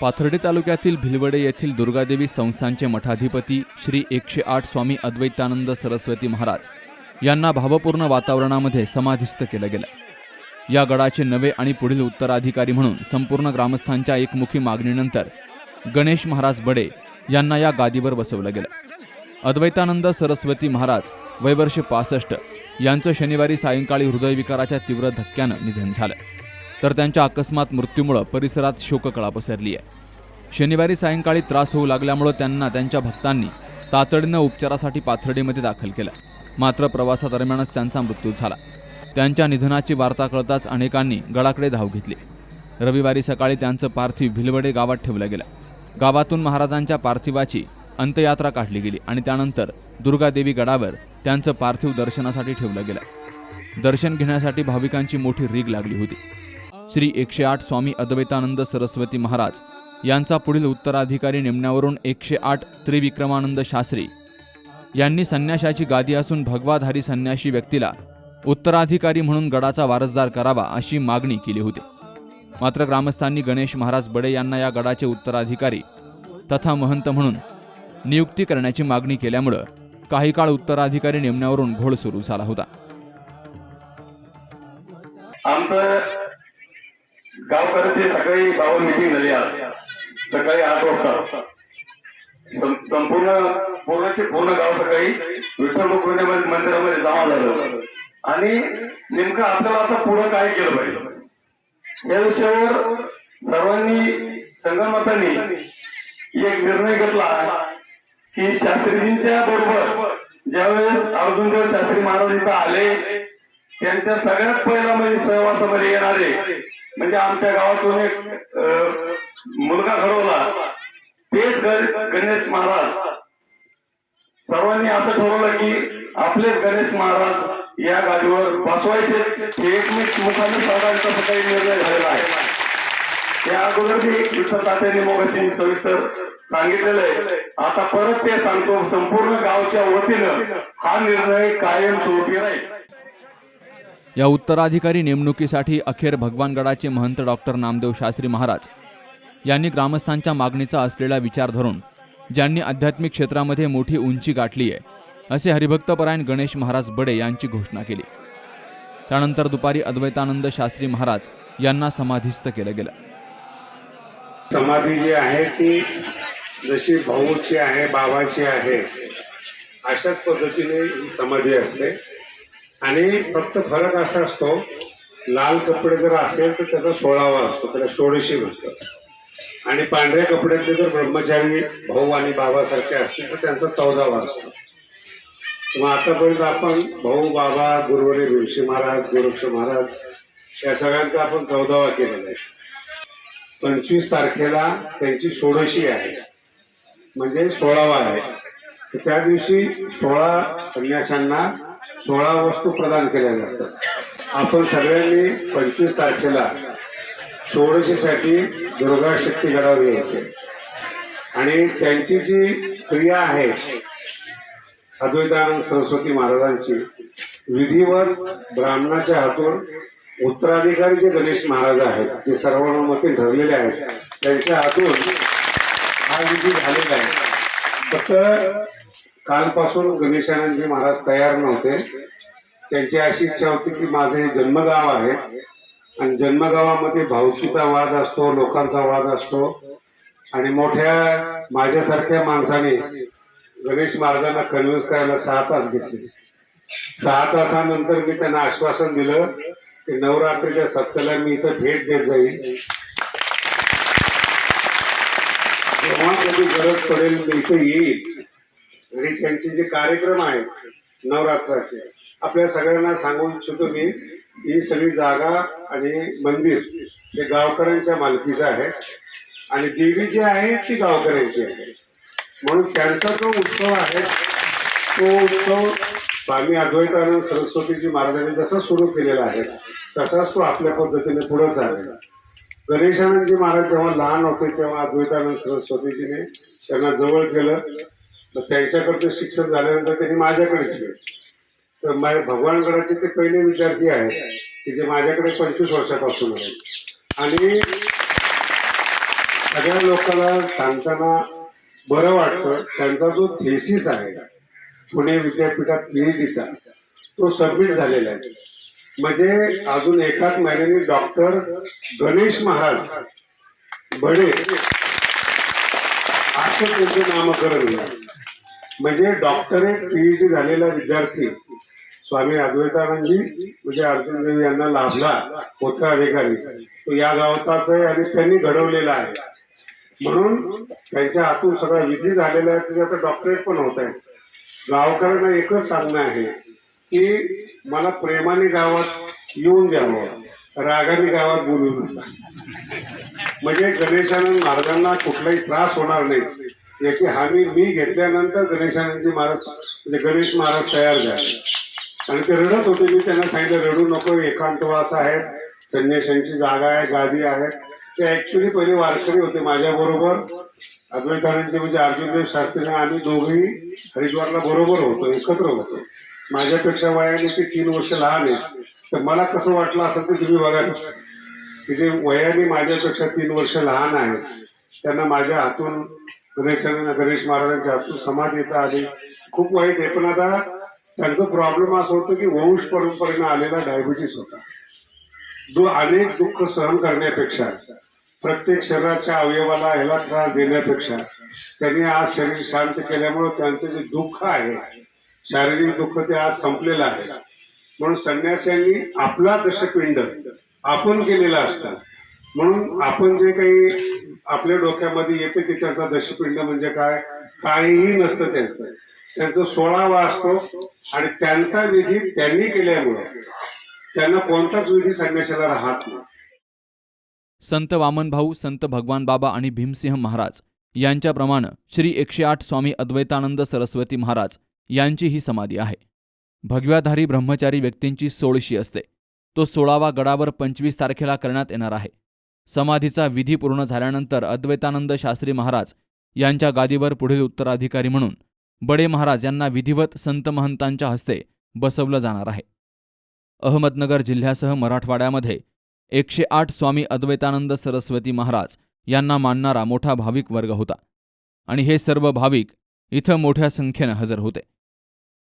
पाथर्डी तालुक्यातील भिलवडे येथील दुर्गादेवी संस्थांचे मठाधिपती श्री एकशे आठ स्वामी अद्वैतानंद सरस्वती महाराज यांना भावपूर्ण वातावरणामध्ये समाधिस्थ केलं गेलं. या गडाचे नवे आणि पुढील उत्तराधिकारी म्हणून संपूर्ण ग्रामस्थांच्या एकमुखी मागणीनंतर गणेश महाराज बडे यांना या गादीवर बसवलं गेलं. अद्वैतानंद सरस्वती महाराज वयवर्ष पासष्ट यांचं शनिवारी सायंकाळी हृदयविकाराच्या तीव्र धक्क्यानं निधन झालं. तर त्यांच्या अकस्मात मृत्यूमुळं परिसरात शोककळा पसरली आहे. शनिवारी सायंकाळी त्रास होऊ लागल्यामुळं त्यांना त्यांच्या भक्तांनी तातडीनं उपचारासाठी पाथर्डीमध्ये दाखल केलं. मात्र प्रवासादरम्यानच त्यांचा मृत्यू झाला. त्यांच्या निधनाची वार्ता कळताच अनेकांनी गडाकडे धाव घेतली. रविवारी सकाळी त्यांचं पार्थिव भिलवडे गावात ठेवलं गेलं. गावातून महाराजांच्या पार्थिवाची अंत्ययात्रा काढली गेली आणि त्यानंतर दुर्गादेवी गडावर त्यांचं पार्थिव दर्शनासाठी ठेवलं गेलं. दर्शन घेण्यासाठी भाविकांची मोठी रीग लागली होती. श्री एकशे आठ स्वामी अद्वैतानंद सरस्वती महाराज यांचा पुढील उत्तराधिकारी नेमण्यावरून एकशे आठ त्रिविक्रमानंद शास्त्री. यांनी संन्याशाची गादी असून भगवाधारी संन्याशी व्यक्तीला उत्तराधिकारी म्हणून गडाचा वारसदार करावा अशी मागणी केली होती. मात्र ग्रामस्थांनी गणेश महाराज बडे यांना या गडाचे उत्तराधिकारी तथा महंत म्हणून नियुक्ती करण्याची मागणी केल्यामुळं काही काळ उत्तराधिकारी नेमण्यावरून घोळ सुरू झाला होता. आमचं गावकऱ्यांचे सकाळी गावात मिटिंग झाली आज. सकाळी आठ वाजता. संपूर्ण पूर्णचे पूर्ण गाव सकाळी विठ्ठल रुक्मिणी मंदिरामध्ये जमा झालं. आणि नेमकं आपल्याला आता पुढं काय केलं पाहिजे? या विषयावर सर्वांनी संगमतांनी एक निर्णय घेतला की शास्त्रीजींच्या बरोबर ज्यावेळेस अर्जुनदेव शास्त्री महाराज इथं आले त्यांच्या सगळ्यात पहिला म्हणजे सहवासामध्ये येणारे म्हणजे आमच्या गावातून एक मुलगा घडवला. तेच गणेश महाराज. सर्वांनी असं ठरवलं की आपलेच गणेश महाराज या गाडीवर बसवायचे. हे एकमेक मुखाने सर्वांचा सकाळी निर्णय झालेला आहे. त्या अगोदर बी विठ्ठल तात्यांनी मोगाशी सविस्तर सांगितलेलं आहे. आता परत ते सांगतो संपूर्ण गावच्या वतीनं हा निर्णय कायम कायमस्वरूपी राहील. या उत्तराधिकारी नेमणुकीसाठी अखेर भगवानगडाचे महंत डॉक्टर नामदेव शास्त्री महाराज यांनी ग्रामस्थांच्या मागणीचा असलेला विचार धरून ज्यांनी आध्यात्मिक क्षेत्रामध्ये मोठी उंची गाठली आहे असे हरिभक्तपरायण गणेश महाराज बडे यांची घोषणा केली. त्यानंतर दुपारी अद्वैतानंद शास्त्री महाराज यांना समाधिस्थ केलं गेलं. समाधी जी आहे ती जशी भाऊची आहे बाबाची आहे अशाच पद्धतीने ही समाधी असते. आणि फक्त फरक असा असतो लाल कपडे जर असेल तर त्याचा सोळावा असतो त्याला षोडशी म्हणतात. आणि पांढऱ्या कपड्यातले जर ब्रह्मचारी भाऊ आणि बाबासारखे असतील तर त्यांचा चौदावा असतो. मग आतापर्यंत आपण भाऊ बाबा गुरुवरी ऋषी महाराज गोरक्ष महाराज या सगळ्यांचा आपण चौदावा केलेला आहे. पंचवीस तारखेला त्यांची षोडशी आहे. म्हणजे सोळावा आहे. तर त्या दिवशी सोळा संन्याशांना सोळा वस्तू प्रदान केल्या जातात. आपण सगळ्यांनी पंचवीस तारखेला षोडशीसाठी दुर्गा शक्तीगडावर यायचे. आणि त्यांची जी क्रिया आहे अद्वैतानंद सरस्वती महाराजांची विधिवत ब्राह्मणाच्या हातून उत्तराधिकारी जे गणेश महाराज आहेत जे सर्वानुमती ठरलेले आहेत त्यांच्या हातून हा विधी झालेला आहे. फक्त कालपासून गणेशानंदजी महाराज तयार नव्हते. त्यांची अशी इच्छा होती की माझे हे जन्मगाव आहे. आणि जन्मगावामध्ये भावकीचा वाद असतो लोकांचा वाद असतो. आणि मोठ्या माझ्यासारख्या माणसाने गणेश महाराजांना कन्व्हिन्स करायला सहा तास घेतले. सहा तासानंतर मी त्यांना आश्वासन दिलं की नवरात्रीच्या सप्त्याला मी इथं भेट देत जाईल. जेव्हा कधी गरज पडेल मी इथं येईल. आणि त्यांचे जे कार्यक्रम आहेत नवरात्राचे आपल्या सगळ्यांना सांगू इच्छितो मी ही सगळी जागा आणि मंदिर हे गावकऱ्यांच्या मालकीचं आहे. आणि देवी जी आहे ती गावकऱ्यांची आहे. म्हणून त्यांचा जो उत्सव आहे तो उत्सव स्वामी अद्वैतानंद सरस्वतीजी महाराजांनी जसा सुरू केलेला आहे तसाच तो आपल्या पद्धतीने पुढे चालेल. गणेशानंदजी महाराज जेव्हा लहान होते तेव्हा अद्वैतानंद सरस्वतीजीने त्यांना जवळ केलं. तर त्यांच्याकडचं शिक्षण झाल्यानंतर त्यांनी माझ्याकडे केलं. तर माझ्या भगवानगडाचे ते पहिले विद्यार्थी आहेत की जे माझ्याकडे पंचवीस वर्षापासून आहेत. आणि सगळ्या लोकांना सांगताना बरं वाटतं त्यांचा जो थेसिस आहे पुणे विद्यापीठात पीएचडीचा तो सबमिट झालेला आहे. म्हणजे अजून एकाच महिन्याने डॉक्टर गणेश महाराज बडे असं त्यांचं नामकरण झालं म्हणजे डॉक्टरेट पीएचडी झालेला विद्यार्थी स्वामी अद्वैतानंदजी म्हणजे अर्जुन देवी यांना लाभला पोत्राधिकारी तो या गावचाच आहे आणि त्यांनी घडवलेला आहे. म्हणून त्यांच्या हातून सगळा विधी झालेला आहे. त्याचे आता डॉक्टरेट पण होत आहे. गावकऱ्यांना एकच सांगणं आहे की मला प्रेमाने गावात येऊन द्यावं. रागाने गावात बोलू नका. म्हणजे गणेशानंद महाराजांना कुठलाही त्रास होणार नाही. याची हमी मी घेतल्यानंतर गणेशानंदजी महाराज म्हणजे गणेश महाराज तयार झाले. आणि ते रडत होते. मी त्यांना सांगितलं रडू नको एकांतवास आहे संन्याशांची जागा आहे गादी आहे ते ऍक्च्युली पहिले वारकरी होते माझ्या बरोबर अद्वैतानंदचे म्हणजे अर्जुनदेव शास्त्री आम्ही दोघेही हरिद्वारला बरोबर होतो एकत्र होतो. माझ्यापेक्षा वयाने ते तीन वर्ष लहान आहे तर मला कसं वाटलं असं ते तुम्ही बघा की जे वयाने माझ्यापेक्षा तीन वर्ष लहान आहेत त्यांना माझ्या हातून गणेश गणेश महाराजांच्या हातून समाधी येता आली. खूप वाईट आहे. पण आता त्यांचा प्रॉब्लेम असं होतं की वंश परंपरेनं आलेला डायबिटीस होता. जो अनेक दुःख सहन करण्यापेक्षा प्रत्येक शरीराच्या अवयवाला ह्याला त्रास देण्यापेक्षा त्यांनी आज शरीर शांत केल्यामुळे त्यांचं जे दुःख आहे शारीरिक दुःख ते आज संपलेलं आहे. म्हणून संन्याशांनी आपला दशपिंड आपण केलेला असतं. म्हणून आपण जे काही आपल्या डोक्यामध्ये येते की त्यांचा दशपिंड म्हणजे काय? काहीही नसतं त्यांचं. त्यांचं सोळावा असतो आणि त्यांचा विधी त्यांनी केल्यामुळे. त्यांना कोणताच विधी संन्यासाला राहत नाही. संत वामनभाऊ संत भगवान बाबा आणि भीमसिंह महाराज यांच्याप्रमाणे श्री एकशे आठ स्वामी अद्वैतानंद सरस्वती महाराज यांची ही समाधी आहे. भगव्याधारी ब्रह्मचारी व्यक्तींची सोळशी असते. तो सोळावा गडावर पंचवीस तारखेला करण्यात येणार आहे. समाधीचा विधी पूर्ण झाल्यानंतर अद्वैतानंद शास्त्री महाराज यांच्या गादीवर पुढील उत्तराधिकारी म्हणून बडे महाराज यांना विधिवत संत महंतांच्या हस्ते बसवलं जाणार आहे. अहमदनगर जिल्ह्यासह मराठवाड्यामध्ये एकशे आठ स्वामी अद्वैतानंद सरस्वती महाराज यांना मानणारा मोठा भाविक वर्ग होता आणि हे सर्व भाविक इथं मोठ्या संख्येनं हजर होते.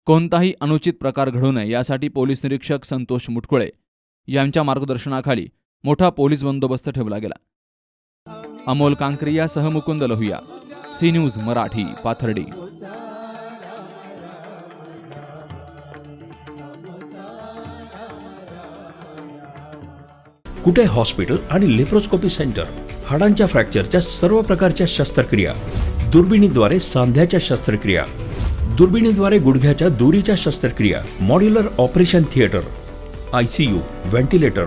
कोणताही अनुचित प्रकार घडू नये यासाठी पोलीस निरीक्षक संतोष मुटकुळे यांच्या मार्गदर्शनाखाली मोठा पोलीस बंदोबस्त ठेवला गेला. Amol कांक्रियासह Mukund Lahuya C news Marathi Pathardi. Kute hospital आणि लेप्रोस्कोपी सेंटर? हाडांच्या फ्रॅक्चरच्या सर्व प्रकारच्या शस्त्रक्रिया. दुर्बिणीद्वारे सांध्याच्या शस्त्रक्रिया. दुर्बिणीद्वारे गुडघ्याच्या दुरीच्या शस्त्रक्रिया. Modular operation theatre. I C U ventilator